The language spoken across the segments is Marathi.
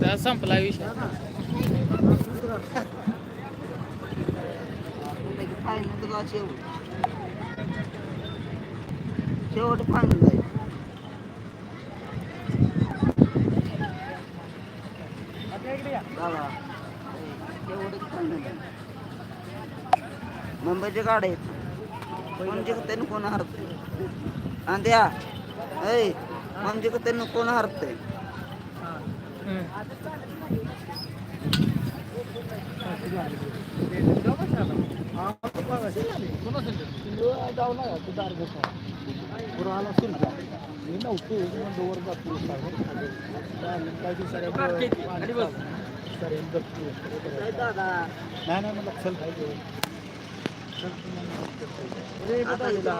त्या संपला विषय. शेवट फायनल आहे शेवट शेवटच फायनल मुंबईचे गाडे कोण जिंकते कोण हरते अंद्या ऐ कोण जिंकते कोण हरते दादा आता इथं मध्ये येतं ते बघा.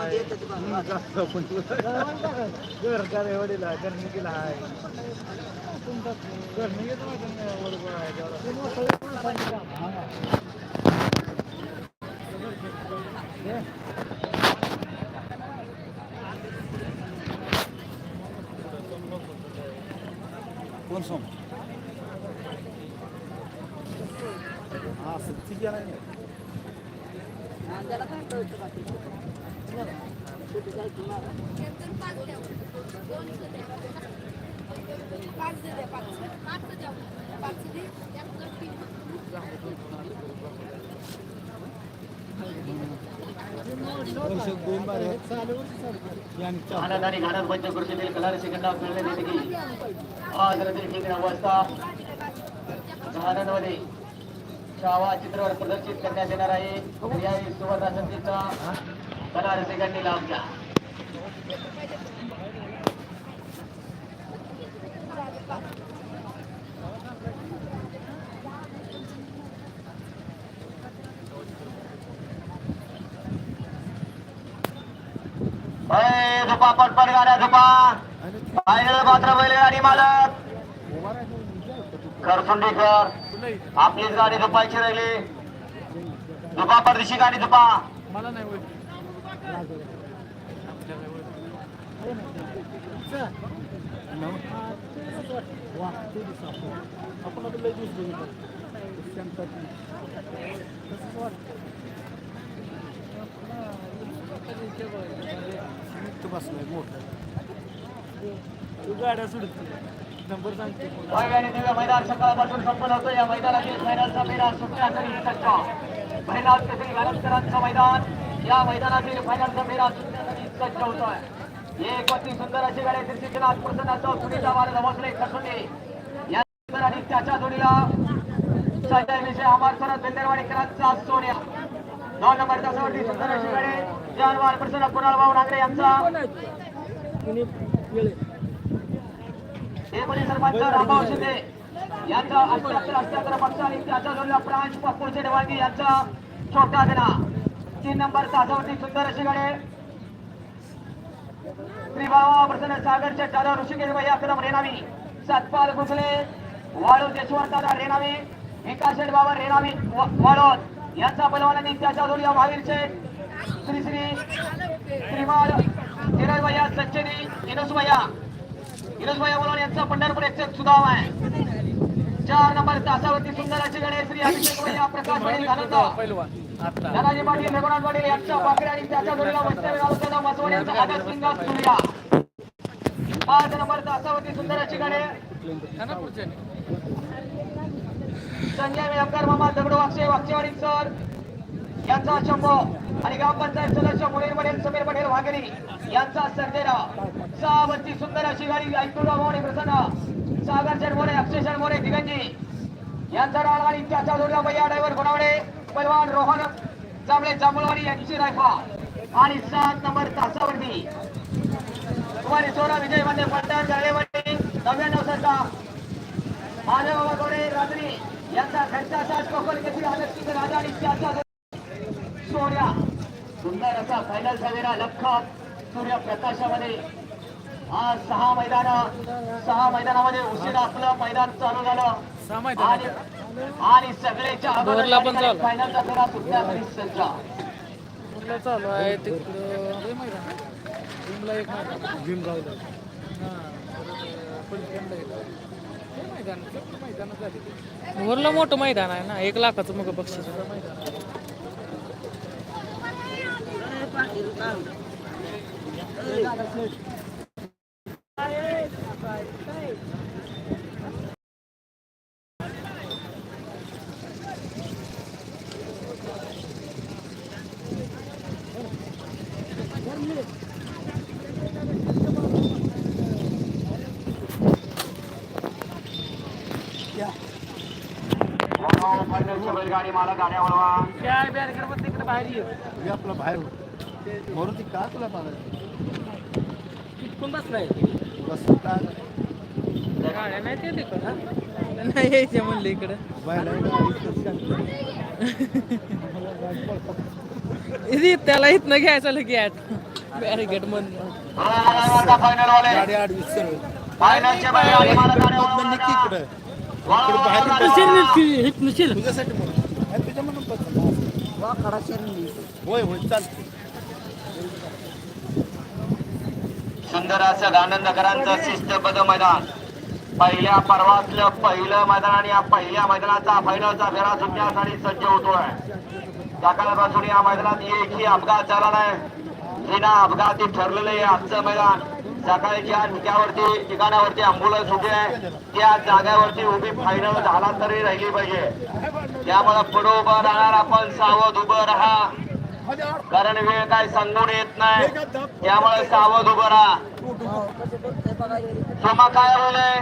कोण सोम हा सत्ती गेला त्याला काय कळतं बाकी? कुठे जायचं मला? दोन बार यांच्या आनंदाने घाणत पंचकृषीतील सेकंदा खेळण्यात आज रात्री छावा शावा चित्रवर प्रदर्शित करण्यात येणार आहे. तर यावेळी सुवर्ण संधीचा कला रसिकांनी लाभ घ्या. अय, झोपा पटपट गाड्या झोपा फायनल मात्र बैलगाडी मालक. करसुंडीकर आपलीच गाडी झोपायची राहिली झोपा परदेशी गाडी झोपा मला नाही होईल आपण मोठा. तू गाड्या सुटत नंबर सांगते बैलगाडी दिव्य मैदान सकाळपासून संपन्न होतं या मैदानातील फायनलचा फेरा मैदान. या मैदानातील फायनलचा फेरा सुटण्यासाठी सज्ज होतोय. एक अति सुंदर अशी गाडी कीर्तिनाथ प्रसन्नाचं सुनीता वारद वसले कसोटे या आणि त्याच्या जोडीला संजय विषय अमर सरत बेंदरवाडीकरांचा सोन्या. दोन नंबर तासावरती सुंदर अशी गाडी जानवार प्रसन्न कुणाल भाऊ नागरे यांचा. हे सरपंच रामभाऊ शिंदे यांचा अष्ट्याहत्तर अष्ट्याहत्तर पक्ष आणि प्रांश डेवाळगी यांचा छोटा तीन नंबर सुंदर बाबा प्रसन्न सागरचे ऋषिकेश सतपाल गुसले वाळू देशवर दादा रेनावी बाबा रेनावी वाळोद. यांचा बलवान आणि त्याच्या जोडीला महावीरचे श्री श्री श्रीमान धीरज भैया सच्चनी इनस भैया. इनस भैया यांचा पंढरपूर एक्सेस सुधाव आहे. चार नंबर तासावरती सुंदर अशी श्री अभिषेक भैया प्रकाश पाटील धनाजी पाटील रघुनाथ पाटील यांच्या आणि त्याच्या जोडीला गावचा मसवड यांचा आदर्श लिंगा सूर्या. पाच नंबर तासावरती सुंदर अशी गाडी संजय वेळकर मामा दगडो वाक्षे वाक्षेवाडी सर यांचा शंभ. आणि ग्रामपंचायत सदस्य मुनीर पटेल समीर पटेल वाघेरी यांचा सरदेरा सहावरची सुंदर अशी गाडी ऐकून मोरे प्रसन्न. सागर चरमोरे अक्षय मोरे दिगंजी. यांचा राळ आणि त्याच्या जोडला भैया ड्रायव्हर गुणावडे पैलवान रोहन जांभळे जांभळवाडी यांची रायफा. आणि सात नंबर तासावरती कुमारी सोरा विजयमध्ये पट्टा जाळेवाडी नव्याण्णव सत्ता. माझ्या बाबा गौडे रात्री यांचा घरचा साथ कोकण केसरी आदर्शिक राजा आणि त्याचा सोर्या सुंदर असा फायनल झालेला लख सूर्य प्रकाशामध्ये आज सहा मैदान सहा मैदानामध्ये उशिरा आपलं मैदान चालू झालं. आणि आणि चालू. फायनलचा फेरा सुटण्यासाठी सज्ज. चालू आहे तिकडं. एक हां. लय मैदान मोठं मैदान आहे ना? एक लाखाचं मग बक्षीस. मैदान. बैलगाडी मला गाड्या वळवा काय बॅरिकेड पण तिकडे बाहेर ये आपलं बाहेर होतं. मारुती का तुला पाहिजे कोण बसलाय. बस का? गाड्या नाही ते तिकडं नाही यायचे म्हणलं इकडं. इथं त्याला इथनं घ्यायचं घ्यायचं बॅरिकेड मधनं गाडी आडवीस सरळ इकडं. बाहेर नशील तुझ्यासाठी म्हणून. आणि तुझ्या म्हणून बस. होय होय चालते सुंदर असं आनंदकरांचं शिस्तबद्ध मैदान. पहिल्या पर्वातलं पहिलं मैदान आणि या पहिल्या मैदानाचा फायनलचा फेरा सुटण्यासाठी सज्ज होतोय. सकाळपासून या मैदानात एकही अपघात झाला नाही. विना अपघाती ठरलेलं हे आजचं मैदान. सकाळीच्या ठिकाणावरती ठिकाणावरती उभी आहे. त्या जाग्यावरती उभी फायनल झाला तरी राहिली पाहिजे. त्यामुळे पुढे उभं राहणार आपण सावध उभं राहा. कारण वेळ काय सांगून येत नाही. त्यामुळे सावध उभं राहा. सोमा काय होलंय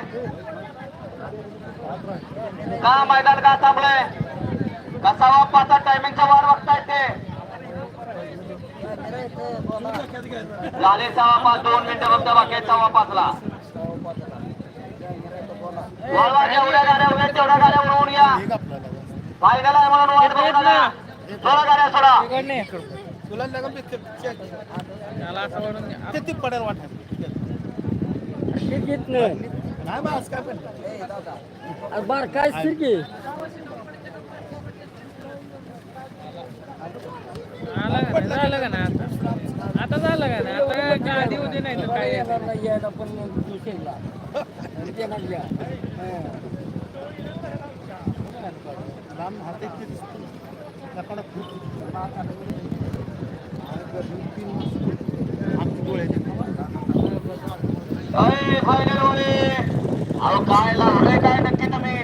का मैदान का थांबलंय? कसा वापाचा टायमिंगचा वार बघताय ते? झाले सहा पाच दोन मिनिटं फक्त बाकी सव्वा पाचला जेवढ्या गाड्या आहेत, तेवढ्या गाड्या उडवून या. फायनल आहे म्हणून वाट बघू नका गाड्या सोडा तुला ते असं ती पडेल वाटत नाही बा काय पण बार काय सिरकी झालं का नाही? आता झालं का नाही आता काय गाडी होती नाही तर काय लांब काय लावलंय काय नक्की तुम्ही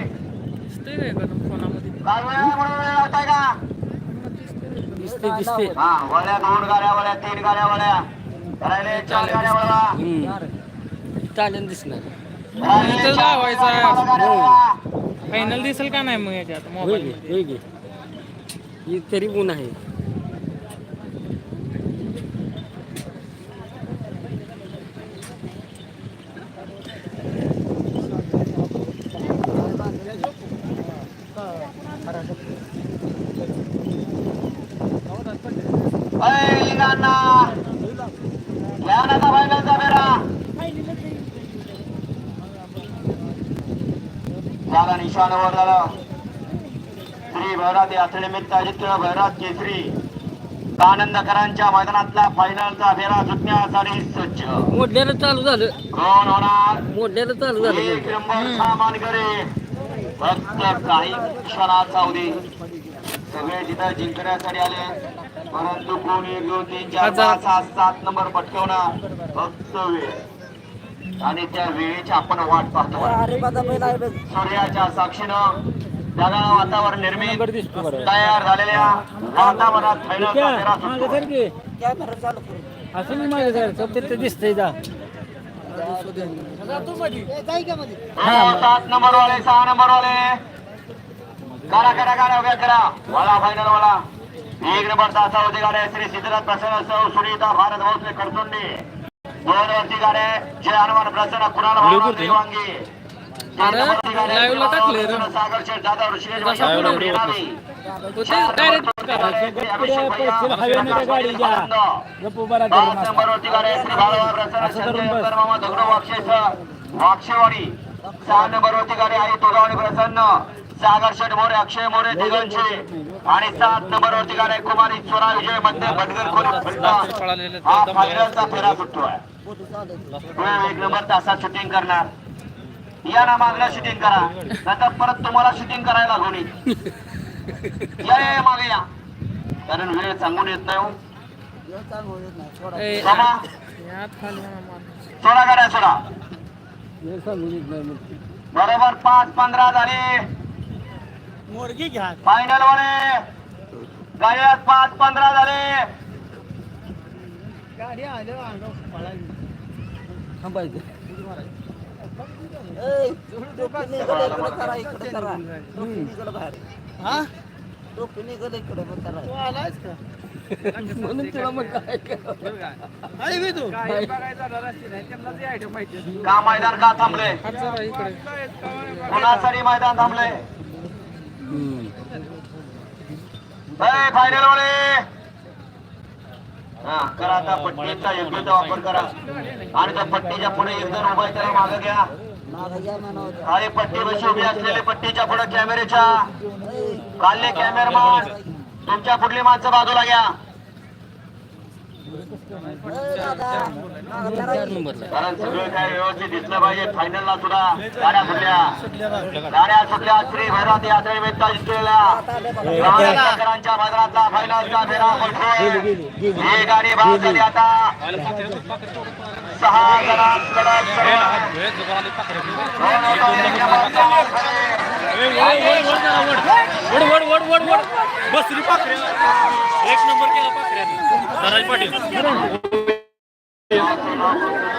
काय का फोनामध्ये काय वेळ दिसते दिसते हा वळ्या दोन गाड्या वळ्या तीन गाड्या वळ्या राहिले चार गाड्या चालेल दिसणार लावायचं. फायनल दिसेल का नाही मग याच्यात मोबाईल तरी ऊन आहे. अरे वर झालं. श्री भैरात यात्रेनिमित्त आदित्य भैरात केसरी. आनंदकरांच्या मैदानातला फायनलचा फेरा सुटण्यासाठी सज्ज. मोठ्यानं चालू झालं. कोण होणार? मोठ्यानं चालू झालं. एक नंबर सामान करे फक्त काही क्षणात सावधी सगळे तिथं जिंकण्यासाठी आले परंतु कोण एक दोन तीन चार पाच सहा सात नंबर पटकवणार? फक्त वेळ. आणि त्या वेळेची आपण वाट पाहतो. सूर्याच्या साक्षीनं ढगाळ वातावरण निर्मित तयार झालेल्या वातावरणात असं माझ्या ते दिसतंय जा. हा, सात नंबर वाले सहा नंबर वाले करा करा करा उभ्या करा. वाला फायनल वाला एक नंबर तासा होती गाड्या. श्री सिद्धनाथ प्रसन्न सौ सुनीता भारत भोसले कडतुंडी दोन वरती गाड्या. जय हनुमान प्रसन्न कुणाल वांगी रे. चार वाक्षेवाडी सहा नंबरवरती गाडी आहे तुगावणी प्रसन्न. सागर शेठ मोरे अक्षय मोरे दिगंशी आणि सात नंबर वरती गाडी कुमारी स्वरा विजयमध्ये भटकर खोली हा फायनलचा फेरा वेळ एक नंबर तासात शूटिंग करणार. या ना मागला शूटिंग करा. नंतर परत तुम्हाला शूटिंग करायला लागून येईल. या मागे या. कारण वेळ सांगून येत नाही हो. सोडा मार. सोडा गाड्या सोडा. वेळ सांगून येत नाही मग. बरोबर पाच पंधरा झाले. मोरगी घ्या. फायनल वाले. गाड्यात पाच पंधरा झाले. गाडी आलं थांबायचं. हा टोपी तू आलायस का म्हणून तुला मग काय आहे मी तू का मैदान का थांबले कोणासाठी मैदान थांबले फायनल वाले. हा करा आता पट्टीचा योग्य वापर करा. आणि त्या पट्टीच्या पुढे एक जण उभा आहे त्याला मागे घ्या. अरे खाली पट्टी बशी उभी असलेले पट्टीच्या पुढे कॅमेऱ्याच्या काढले कॅमेरामॅन तुमच्या पुढली माणसं बाजूला घ्या. चार नंबरला. कारण सगळं काय व्यवस्थित दिसलं पाहिजे. फायनल ला सुद्धा गाड्या सुटल्या. गाड्या सुटल्या. श्री भैरवती जिंकलेल्या. मैदानातला फायनलचा फेरा पडतोय ही गाडी बाद झाली आता. सहा जणांत लढत सुरू आहे. दोन होतो, एक नंबर, दोन खरे. वड वड वड वड वड बसरी पाखऱ्या एक नंबर केला पाखऱ्याने. पाटील. awesome.